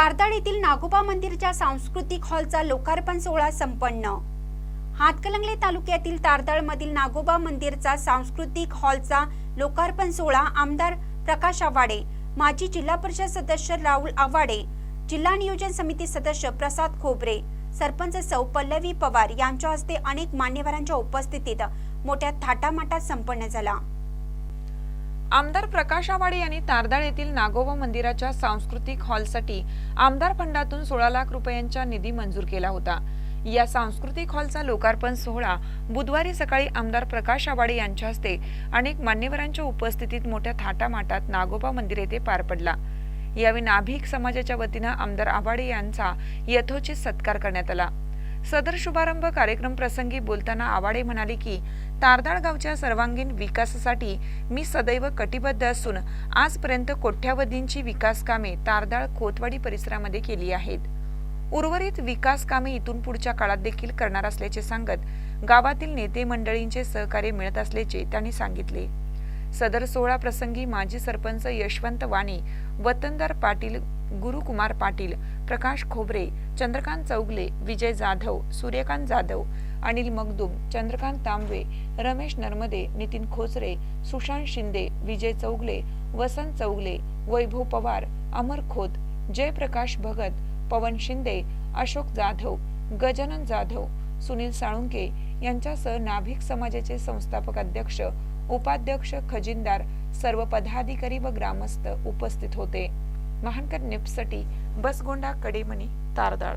कारदाड येथील नागोबा मंदिरच्या सांस्कृतिक हॉलचा लोकार्पण सोहळा संपन्न. हातकलंगले तालुक्यातील तारदाळमधील नागोबा मंदिरचा सांस्कृतिक हॉलचा लोकार्पण सोहळा आमदार प्रकाश आवाडे माजी जिल्हा परिषद सदस्य राहुल आवाडे जिल्हा नियोजन समिती सदस्य प्रसाद खोबरे सरपंच सौ पल्लवी पवार यांच्या हस्ते अनेक मान्यवरांच्या उपस्थितीत मोठ्या थाटामाटात संपन्न झाला. आमदार प्रकाश आवाडे यांनी तारदाळ येथील नागोबा मंदिराच्या सांस्कृतिक हॉलसाठी आमदार फंडातून सोळा लाख रुपयांचा निधी मंजूर केला होता. या सांस्कृतिक हॉलचा लोकार्पण सोहळा बुधवारी सकाळी आमदार प्रकाश आवाडे यांच्या हस्ते अनेक मान्यवरांच्या उपस्थितीत मोठ्या थाटामाटात नागोबा मंदिर येथे पार पडला. यावेळी नाभिक समाजाच्या वतीनं आमदार आवाडे यांचा यथोचित सत्कार करण्यात आला. सदर शुभारंभ कार्यक्रम प्रसंगी बोलताना आवाडे म्हणाले की तारदाळ गावच्या सर्वांगीण विकासासाठी मी सदैव कटिबद्ध असून आजपर्यंत कोट्यावधींची विकास कामे तारदाळ खोतवाडी परिसरामध्ये केली आहेत. उर्वरित विकास कामे इथून पुढच्या काळात देखील करणार असल्याचे सांगत गावातील नेते मंडळींचे सहकार्य मिळत असल्याचे त्यांनी सांगितले. सदर सोहळा प्रसंगी माजी सरपंच यशवंत वाणी वतनदार पाटील गुरुकुमार पाटील प्रकाश खोबरे चंद्रकांत चौगले विजय जाधव सूर्यकांत जाधव अनिल मगदूम चंद्रकांत तांबवे रमेश नर्मदे नितीन खोचरे सुशांत शिंदे विजय चौगले वसंत चौगले वैभव पवार अमर खोत जयप्रकाश भगत पवन शिंदे अशोक जाधव गजानन जाधव सुनील साळुंके यांच्यासह नाभिक समाजाचे संस्थापक अध्यक्ष उपाध्यक्ष खजिनदार सर्व पदाधिकारी व ग्रामस्थ उपस्थित होते. महानकर निपसटी बसगोंडा कडेमणी तारदाळ.